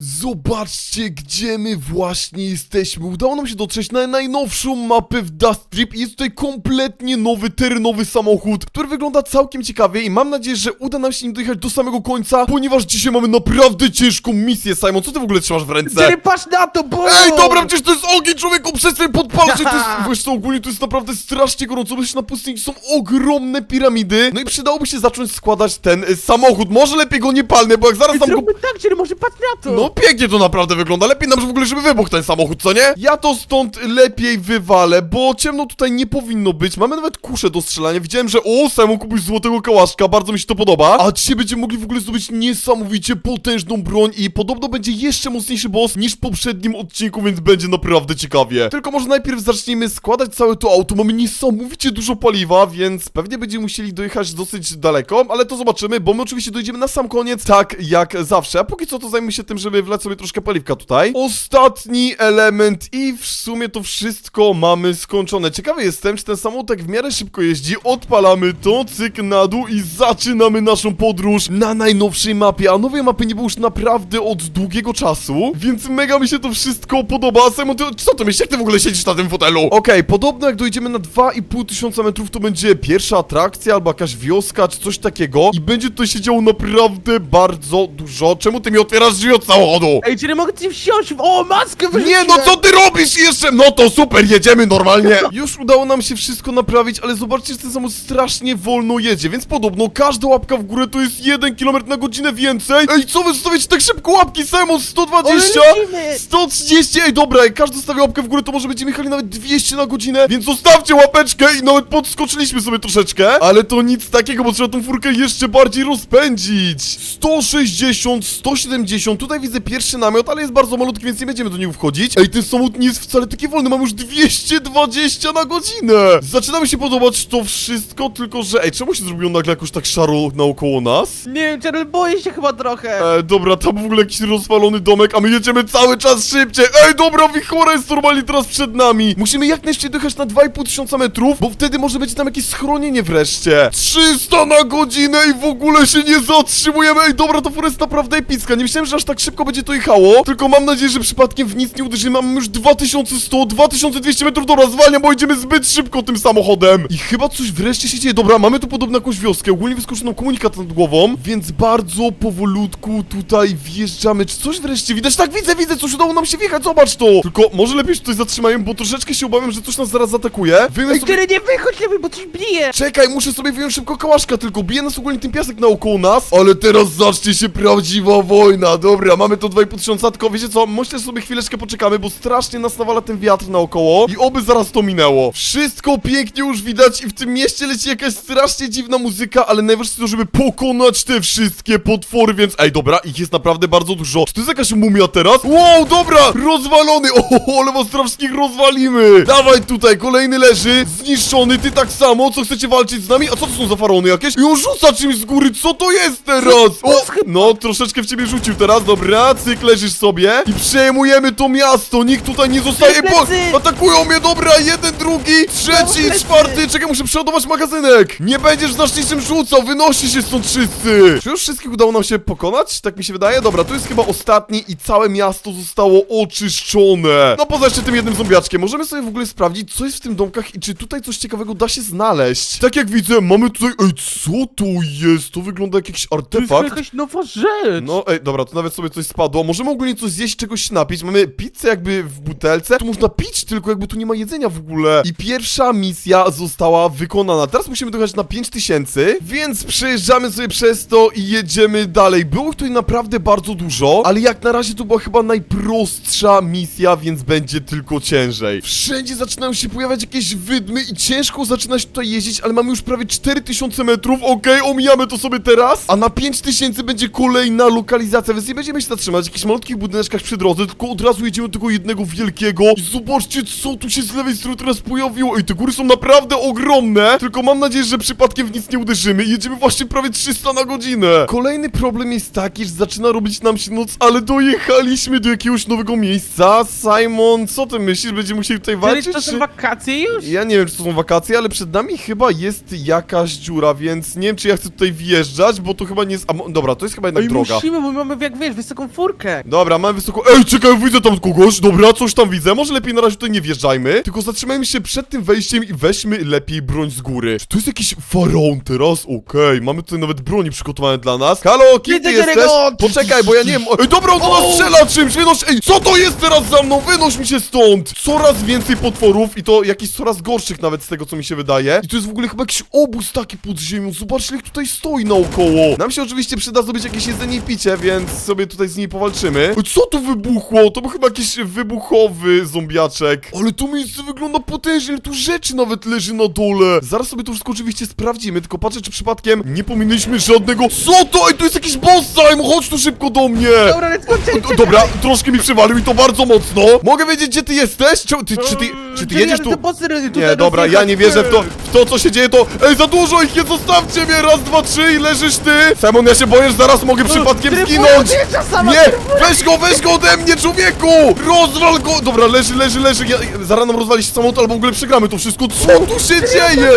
Zobaczcie, gdzie my właśnie jesteśmy. Udało nam się dotrzeć na najnowszą mapę w Dust Trip i jest tutaj kompletnie nowy, terenowy samochód, który wygląda całkiem ciekawie i mam nadzieję, że uda nam się nim dojechać do samego końca, ponieważ dzisiaj mamy naprawdę ciężką misję, Simon. Co ty w ogóle trzymasz w ręce? Patrz na to, bo... Ej, dobra, przecież to jest ogień, człowieku, przestań podpalać, że to jest, wiesz co, ogólnie to jest naprawdę strasznie gorąco, bo się na pustyni są ogromne piramidy, no i przydałoby się zacząć składać ten y, samochód, może lepiej go nie palnę, bo jak zaraz tam go Zróbmy tak, Jerry, może patrz na to. no pięknie to naprawdę wygląda, lepiej nam w ogóle, żeby wybuchł ten samochód, co nie? Ja to stąd lepiej wywalę, bo ciemno tutaj nie powinno być, mamy nawet kuszę do strzelania, widziałem, że o, Simon kupił złotego kałaszka, bardzo mi się to podoba, a dzisiaj będziemy mogli w ogóle zdobyć niesamowicie potężną broń i podobno będzie jeszcze mocniejszy boss niż w poprzednim odcinku, więc będzie naprawdę ciekawie. Tylko może najpierw zacznijmy składać całe to auto, mamy niesamowicie dużo paliwa, więc pewnie będziemy musieli dojechać dosyć daleko, ale to zobaczymy, bo my oczywiście dojdziemy na sam koniec, tak jak zawsze, a póki co to zajmę się tym, żeby wlać sobie troszkę paliwka tutaj. Ostatni element i w sumie to wszystko mamy skończone. Ciekawy jestem, czy ten samochód w miarę szybko jeździ, odpalamy to, cyk na dół i zaczynamy naszą podróż na najnowszej mapie, a nowej mapy nie było już naprawdę od długiego czasu, więc mega mi się to wszystko podoba. Simon, ty, co to myślisz, jak ty w ogóle siedzisz na tym fotelu? Okej, podobno jak dojdziemy na 2,5 tysiąca metrów, to będzie pierwsza atrakcja albo jakaś wioska, czy coś takiego i będzie tutaj się działo naprawdę bardzo dużo. Czemu ty mi otwierasz drzwi od samochodu? Ej, Jerry, mogę ci wsiąść, o, maskę wyrzuciłem. Nie, no co ty robisz jeszcze? No to super, jedziemy normalnie. Już udało nam się wszystko naprawić, ale zobaczcie, że ten samochód strasznie wolno jedzie, więc podobno każda łapka w górę to jest 1 km na godzinę więcej. Ej, co wy zostawiacie tak szybko łapki, Simon? 120? Ale lecimy. 130, ej dobra, jak każdy zostawi łapkę w górę, to może będziemy jechali nawet 200 na godzinę, więc zostawcie łapeczkę i nawet podskoczyliśmy sobie troszeczkę, ale to nic takiego, bo trzeba tą furkę jeszcze bardziej rozpędzić. 160, 170, tutaj widzę pierwszy namiot, ale jest bardzo malutki, więc nie będziemy do niego wchodzić. Ej, ten samochód nie jest wcale taki wolny, mam już 220 na godzinę. Zaczyna mi się podobać to wszystko, tylko że, ej, czemu się zrobiło nagle jakoś tak szaro naokoło nas? Nie wiem, Jerry, boję się chyba trochę. E, dobra, tam w ogóle jakiś rozwalony domek, a my jedziemy cały czas szybciej. Ej, dobra, wichura jest normalnie teraz przed nami. Musimy jak najszybciej dojechać na 2,5 tysiąca metrów, bo wtedy może być tam jakieś schronienie wreszcie. 300 na godzinę i w ogóle się nie zatrzymujemy. Ej, dobra, to fura jest naprawdę epicka. Nie myślałem, że aż tak szybko będzie to jechało, tylko mam nadzieję, że przypadkiem w nic nie uderzymy. Mamy już 2100, 2200 metrów. Dobra, zwalniam, bo jedziemy zbyt szybko tym samochodem. I chyba coś wreszcie się dzieje. Dobra, mamy tu podobno jakąś wioskę. Ogólnie wyskoczył nam komunikat nad głową, więc bardzo powolutku tutaj wjeżdżamy. Czy coś wreszcie widać? Tak, widzę, widzę, coś udało nam się wjechać, zobacz to! Tylko może lepiej się tutaj zatrzymajmy, bo troszeczkę się obawiam, że coś nas zaraz zaatakuje. Wyjmę Ej, sobie... Jerry, nie wychodź lepiej, bo coś bije. Czekaj, muszę sobie wyjąć szybko kałaszka, tylko bije nas ogólnie ten piasek naokoło nas. Ale teraz zacznie się prawdziwa wojna. Dobra, mamy to 2,5 tysiąca, tylko wiecie co? Myślę, że sobie chwileczkę poczekamy, bo strasznie nas nawala ten wiatr naokoło i oby zaraz to minęło. Wszystko pięknie już widać i w tym mieście leci jakaś strasznie dziwna muzyka, ale najważniejsze to, żeby pokonać te wszystkie potwory, więc ej, dobra, ich jest naprawdę bardzo dużo. Czy to jest jakaś mumia teraz? Wow, dobra, rozwalony, o, ale was rozwalimy. Dawaj tutaj, kolejny leży, zniszczony, ty tak samo, co chcecie walczyć z nami? A co to są za farony jakieś? I on rzuca czymś z góry, co to jest teraz? O, no, troszeczkę w ciebie rzucił teraz, dobra, cyk, leżysz sobie i przejmujemy to miasto, nikt tutaj nie zostaje, bo Plecy! atakują mnie, dobra, jeden, drugi, trzeci, Plecy! czwarty, czekaj, muszę przeładować magazynek. Nie będziesz znasz niczym rzucał, wynosi się stąd wszyscy. Czy już wszystkich udało nam się pokonać? Tak mi się wydaje. Dobra, tu jest chyba ostatni i całe miasto zostało oczyszczone. No poza jeszcze tym jednym zombiaczkiem. Możemy sobie w ogóle sprawdzić, co jest w tym domkach i czy tutaj coś ciekawego da się znaleźć. Tak jak widzę, mamy tutaj... Ej, co to jest? To wygląda jak jakiś To jest artefakt. jakaś nowa rzecz. No, ej, dobra, tu nawet sobie coś spadło. Możemy ogólnie coś zjeść, czegoś napić. Mamy pizzę jakby w butelce. Tu można pić, tylko jakby tu nie ma jedzenia w ogóle. I pierwsza misja została wykonana. Teraz musimy dojechać na 5000, więc przejeżdżamy sobie przez to i jedziemy dalej. Było tutaj naprawdę bardzo dużo, ale jak na razie to była chyba najprostsza misja, więc będzie tylko ciężej. Wszędzie zaczynają się pojawiać jakieś wydmy i ciężko zaczyna się tutaj jeździć, ale mamy już prawie 4000 metrów. Okej, omijamy to sobie teraz. A na 5000 będzie kolejna lokalizacja, więc nie będziemy się zatrzymać w jakichś malutkich budyneczkach przy drodze, tylko od razu jedziemy do tego jednego wielkiego. I zobaczcie, co tu się z lewej strony teraz pojawiło. Ej, te góry są naprawdę ogromne, tylko mam nadzieję, że przypadkiem w nic nie uderzymy. I jedziemy właśnie prawie 300 na godzinę. Kolejny problem jest taki, że zaczyna robić nam się noc, ale dojechaliśmy do jakiegoś nowego miejsca. Simon, co ty myślisz? Będziemy musieli tutaj walczyć? to czy- są wakacje już? ja nie wiem, czy to są wakacje, ale przed nami chyba jest jakaś dziura, więc nie wiem, czy ja chcę tutaj wjeżdżać, bo to chyba nie jest... A, dobra, to jest chyba jednak Ej, droga. musimy, bo mamy, jak wiesz, wysoką tą furkę. Dobra, mamy wysoko... Ej, czekaj, widzę tam kogoś, dobra, coś tam widzę, może lepiej na razie tutaj nie wjeżdżajmy, tylko zatrzymajmy się przed tym wejściem i weźmy lepiej broń z góry. Czy to jest jakiś faraon teraz? Okej, mamy tutaj nawet broni przygotowane dla nas. Halo, kim ty Widzę jesteś? Jerego! Poczekaj, bo ja nie wiem... Ej, dobra, on do nas strzela czymś, wynoś... Ej, co to jest teraz za mną? Wynoś mi się stąd! Coraz więcej potworów i to jakichś coraz gorszych nawet z tego, co mi się wydaje. I to jest w ogóle chyba jakiś obóz taki pod ziemią, zobaczcie, jak tutaj stoi naokoło. Nam się oczywiście przyda zdobyć jakieś jedzenie i picie, więc sobie tutaj z niej powalczymy. Ej, Co tu wybuchło? To był chyba jakiś wybuchowy zombiaczek. Ale to miejsce wygląda potężnie, tu rzeczy nawet leży na dole. Zaraz sobie to wszystko oczywiście sprawdzimy, tylko patrzę, czy przypadkiem nie pominęliśmy żadnego... Co to? Ej, to jest jakiś boss time! Chodź tu szybko do mnie! Dobra, let's go, czekaj, Dobra, troszkę mi przywalił i to bardzo mocno. Mogę wiedzieć, gdzie ty jesteś? Czy, ty, czy ty, czy ty jedziesz tu? Nie, dobra, ja nie wierzę w to, w to, co się dzieje, to... Ej, za dużo ich jest, zostawcie mnie! Raz, dwa, trzy i leżysz ty! Simon, ja się boję, że zaraz mogę przypadkiem zginąć! Nie! Weź go, weź go ode mnie, człowieku! Rozwal go! Dobra, leży, leży, leży. Ja, zaraz nam rozwali się samochód, albo w ogóle przegramy to wszystko. Co tu się dzieje?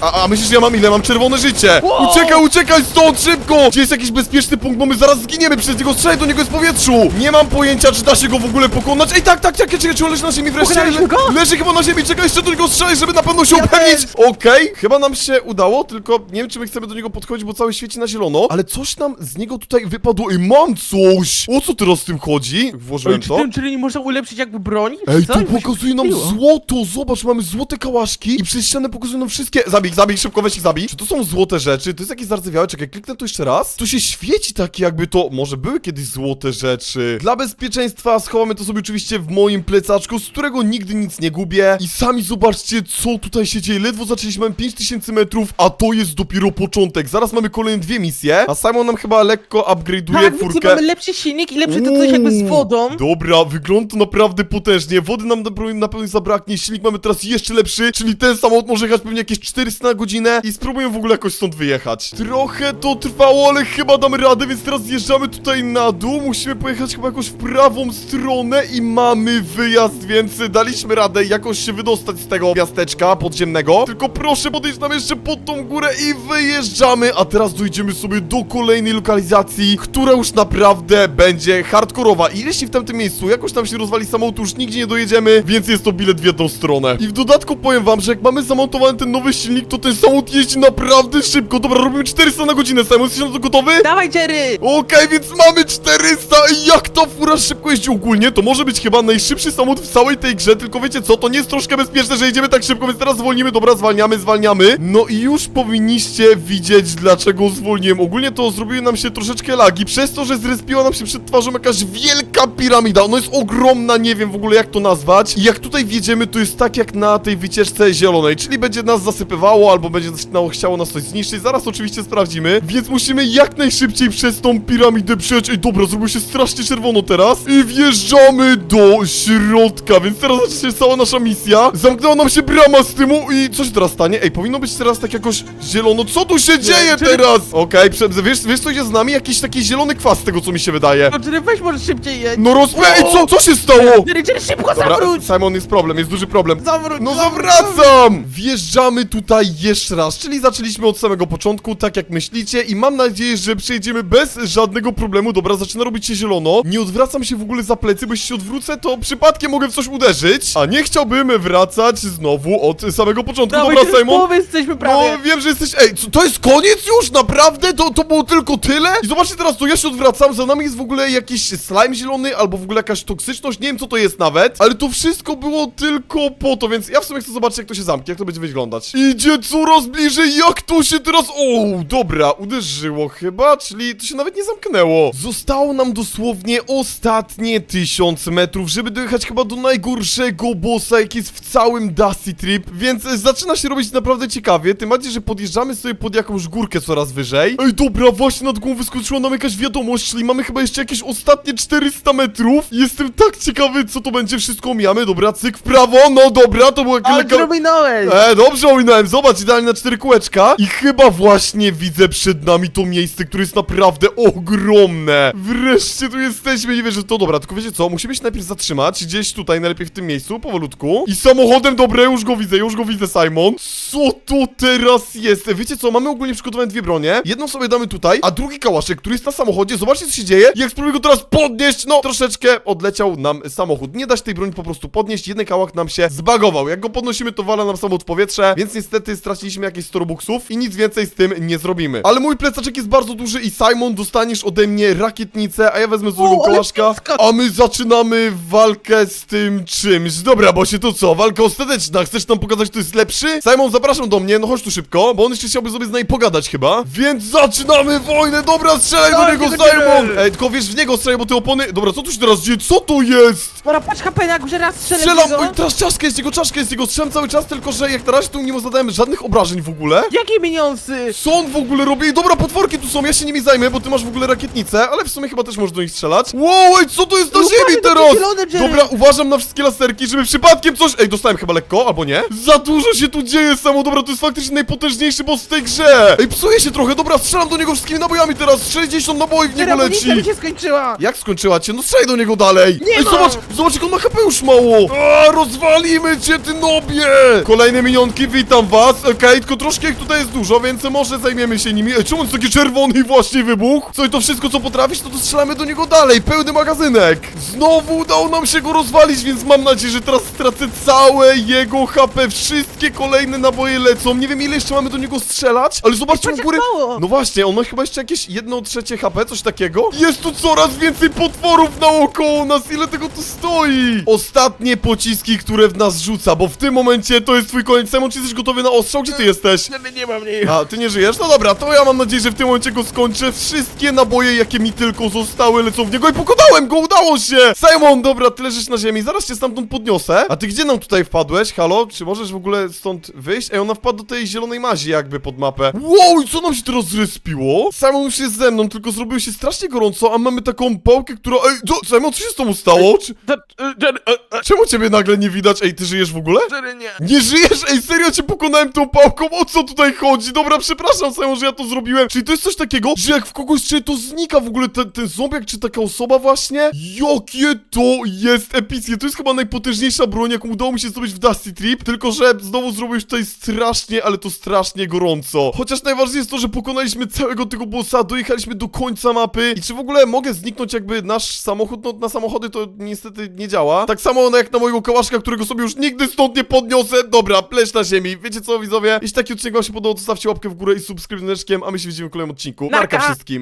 A, a myślisz, że ja mam ile? Mam czerwone życie! Uciekaj, uciekaj stąd, szybko! Gdzie jest jakiś bezpieczny punkt, bo my zaraz zginiemy przez niego, strzelaj do niego z powietrzu! Nie mam pojęcia, czy da się go w ogóle pokonać. Ej, tak, tak, tak, czekaj, on leży na ziemi wreszcie? Pokonaliśmy go? leży chyba na ziemi, czekaj, jeszcze do niego strzelaj, żeby na pewno się Ja upewnić! Okej, chyba nam się udało, tylko nie wiem, czy my chcemy do niego podchodzić, bo cały świeci na zielono, ale coś nam z niego tutaj wypadło. Ej, mam coś! O co teraz z tym chodzi? Włożyłem Ej, czy to. tym, czyli nie można ulepszyć jakby broni? Ej, się pokazuje nam złoto, zobacz, mamy złote kałaszki i przez ścianę pokazują nam wszystkie... Zabij, zabij, szybko weź ich zabij. Czy to są złote rzeczy? To jest jakieś zardzewiałe? Czekaj, kliknę tu jeszcze raz. Tu się świeci takie jakby to... Może były kiedyś złote rzeczy. Dla bezpieczeństwa schowamy to sobie oczywiście w moim plecaczku, z którego nigdy nic nie gubię. I sami zobaczcie, co tutaj się dzieje. Ledwo zaczęliśmy, mamy 5000 metrów, a to jest dopiero początek. Zaraz mamy kolejne dwie misje, a Simon nam chyba lekko upgrade'uje Tak, furkę. mamy lepszy silnik i lepsze to coś jakby z wodą. Dobra, wygląda to naprawdę potężnie. Wody nam na pewno- na pewno zabraknie. Silnik mamy teraz jeszcze lepszy, czyli ten samochód może jechać pewnie jakieś 400 na godzinę i spróbujemy w ogóle jakoś stąd wyjechać. Trochę to trwało, ale chyba damy radę, więc teraz zjeżdżamy tutaj na dół. Musimy pojechać chyba jakoś w prawą stronę i mamy wyjazd, więc daliśmy radę jakoś się wydostać z tego miasteczka podziemnego. Tylko proszę podejść nam jeszcze pod tą górę i wyjeżdżamy, a teraz dojdziemy sobie do kolejnej lokalizacji, która już naprawdę będzie hardkorowa. I jeśli w tamtym miejscu jakoś tam się rozwali samochód, już nigdzie nie dojedziemy, więc jest to bilet w jedną stronę. I w dodatku powiem wam, że jak mamy zamontowany ten nowy silnik, to ten samochód jeździ naprawdę szybko. Dobra, robimy 400 na godzinę, Simon, jesteś na to gotowy? Dawaj, Jerry! Okej, więc mamy 400 i jak ta fura szybko jeździ ogólnie, to może być chyba najszybszy samochód w całej tej grze, tylko wiecie co, to nie jest troszkę bezpieczne, że jedziemy tak szybko, więc teraz zwolnimy, dobra, zwalniamy, zwalniamy. No i już powinniście widzieć, dlaczego zwolniłem. Ogólnie to zrobiły nam się troszeczkę lagi, przez to, że zrespiła nam się przed twarzą jakaś wielka piramida, ona jest ogromna, nie wiem w ogóle jak to nazwać. I jak tutaj wjedziemy, to jest tak jak na tej wycieczce zielonej, czyli będzie nas zasypywało, albo będzie no, chciało nas coś zniszczyć, zaraz oczywiście sprawdzimy, więc musimy jak najszybciej przez tą piramidę przejść. Ej, dobra, zrobiło się strasznie czerwono teraz i wjeżdżamy do środka, więc teraz się cała nasza misja. Zamknęła nam się brama z tyłu i co się teraz stanie? Ej, powinno być teraz tak jakoś zielono. Co tu się dzieje czyli- teraz? Okej, prze- wiesz, wiesz co idzie z nami? Jakiś taki zielony kwas z tego, co mi się wydaje. No, Jerry, weź może szybciej jedź. No rozpę... Ej, co, co się stało? Jerry, Jerry, szybko Dobra, zawróć! Simon, jest problem, jest duży problem. Zawróć! No zawracam! Wjeżdżamy tutaj jeszcze raz, czyli zaczęliśmy od samego początku, tak jak myślicie i mam nadzieję, że przejdziemy bez żadnego problemu. Dobra, zaczyna robić się zielono. Nie odwracam się w ogóle za plecy, bo jeśli się odwrócę, to przypadkiem mogę w coś uderzyć. A nie chciałbym wracać znowu od samego początku. Dawaj, Dobra, Simon. połowie jesteśmy prawie. No wiem, że jesteś. Ej, co, to jest koniec już? Naprawdę? To, to było tylko tyle? I zobaczcie teraz, to ja się odwracam, za nami jest w ogóle jakiś slime zielony, albo w ogóle jakaś toksyczność, nie wiem co to jest nawet, ale to wszystko było tylko po to, więc ja w sumie chcę zobaczyć jak to się zamknie, jak to będzie wyglądać. Idzie coraz bliżej, jak to się teraz... O, dobra, uderzyło chyba, czyli to się nawet nie zamknęło. Zostało nam dosłownie ostatnie tysiąc metrów, żeby dojechać chyba do najgorszego bossa, jaki jest w całym Dusty Trip, więc e, zaczyna się robić naprawdę ciekawie, tym bardziej, że podjeżdżamy sobie pod jakąś górkę coraz wyżej. Ej, dobra, właśnie nad głową wyskoczyła nam jakaś wiadomość, czyli mamy chyba jeszcze jakieś ostatnie 400 metrów. Jestem tak ciekawy, co to będzie, wszystko omijamy, dobra, cyk w prawo, no dobra, to było jakieś Ale lekko... minąłeś! E, dobrze ominąłem, zobacz, idealnie na cztery kółeczka I chyba właśnie widzę przed nami to miejsce, które jest naprawdę ogromne Wreszcie tu jesteśmy, nie wierzę w to, dobra, tylko wiecie co, musimy się najpierw zatrzymać Gdzieś tutaj, najlepiej w tym miejscu, powolutku. I samochodem, dobre, już go widzę, już go widzę, Simon. Co to teraz jest? Wiecie co, mamy ogólnie przygotowane dwie bronie. Jedną sobie damy tutaj, a drugi kałaszek, który jest na samochodzie, zobaczcie co się dzieje. Jak spróbuję go teraz podnieść, no troszeczkę odleciał nam samochód. Nie da się tej broni po prostu podnieść, jeden kałak nam się zbagował. Jak go podnosimy, to wala nam samochód w powietrze, więc niestety straciliśmy jakieś 100 robuxów i nic więcej z tym nie zrobimy. Ale mój plecaczek jest bardzo duży i Simon dostaniesz ode mnie rakietnicę, a ja wezmę złego kałaszka, blisko. a my zaczynamy walkę z tym czymś. Dobra, bo się to co? Walka ostateczna. Chcesz nam pokazać, kto jest lepszy? Simon, zapraszam do mnie, no chodź tu szybko, bo on jeszcze chciałby sobie z nami pogadać chyba. Więc zaczynamy wojnę! Dobra, strzelaj do Dawaj, niego, Simon! Ej, tylko wiesz, w niego strzelaj, bo te opony... Dobra, co tu się teraz dzieje? Co to jest? Dobra, patrz HP na górze, raz strzelę w Strzelam! niego. Oj, teraz czaszka jest jego, czaszka jest jego, strzelam cały czas, tylko że jak na razie tu nie zadałem żadnych obrażeń w ogóle. Jakie pieniądze? Co on w ogóle robi? Dobra, potworki tu są, ja się nimi zajmę, bo ty masz w ogóle rakietnicę, ale w sumie chyba też możesz do nich strzelać. Wow, ej, co to jest na ziemi to teraz? zielone. Dobra, uważam na wszystkie laserki, żeby przypadkiem coś... Ej, dostałem chyba lekko, albo nie? Za dużo się tu dzieje samo, dobra, to jest faktycznie najpotężniejszy boss w tej grze. Ej, psuje się trochę, dobra, strzelam do niego wszystkimi nabojami teraz, 60 naboi w niego Amunicja mi leci. się skończyła. Jak skończyła cię? No strzelaj do niego dalej! Nie Ej, ma! zobacz, zobacz jak on ma HP już mało! A, rozwalimy cię, ty nobie! Kolejne minionki, witam was, okej, tylko troszkę ich tutaj jest dużo, więc może zajmiemy się nimi. Ej, czemu on jest taki czerwony i właśnie wybuch? Co i to wszystko, co potrafisz, no to strzelamy do niego dalej, pełny magazynek! Znowu udało nam się go rozwalić, więc mam nadzieję, że teraz stracę całe jego HP, wszystkie kolejne naboje lecą. Nie wiem, ile jeszcze mamy do niego strzelać, ale zobaczcie Patrz, u jak góry... mało. No właśnie, on ma chyba jeszcze jakieś jedno trzecie HP, coś takiego. Jest tu coraz więcej potworów naokoło nas, ile tego tu stoi? Ostatnie pociski, które w nas rzuca, bo w tym momencie to jest twój koniec. Simon, czy jesteś gotowy na ostrzał? Gdzie ty jesteś? Nie, nie mam nie. A, ty nie żyjesz? No dobra, to ja mam nadzieję, że w tym momencie go skończę. Wszystkie naboje, jakie mi tylko zostały, lecą w niego i pokonałem go, udało się! Simon, dobra, ty leżysz na ziemi, zaraz cię stamtąd podniosę. A ty gdzie nam tutaj wpadłeś? Halo? Czy możesz w ogóle stąd wyjść? Ej, ona wpadł do tej zielonej mazi jakby pod mapę. Wow, i co nam się teraz zrespiło? Simon już jest ze mną, tylko zrobiło się strasznie gorąco, a mamy taką pałkę, która... Ej, co, Simon, co się z tobą stało? Czy... E, e, Czemu ciebie nagle nie widać? Ej, ty żyjesz w ogóle? Jerry, nie. Nie żyjesz? Ej, serio cię pokonałem tą pałką? O co tutaj chodzi? Dobra, przepraszam Simon, że ja to zrobiłem. Czyli to jest coś takiego, że jak w kogoś czy to znika w ogóle ten, ten zombiak, czy taka osoba właśnie? Jakie to jest epickie. To jest chyba najpotężniejsza broń, jaką udało mi się zdobyć w Dusty Trip, tylko że znowu zrobiłeś tutaj strasznie, ale to strasznie gorąco. Chociaż najważniejsze jest to, że pokonaliśmy całego tego bossa, dojechaliśmy do końca mapy i czy w ogóle mogę zniknąć jakby nasz samochód? No na samochody to niestety nie działa. Tak samo jak na mojego kałaszka, którego sobie już nigdy stąd nie podniosę. Dobra, pleć na ziemi. Wiecie co widzowie? Jeśli taki odcinek wam się podobał, to stawcie łapkę w górę i subskrypcję, a my się widzimy w kolejnym odcinku. Narka! wszystkim.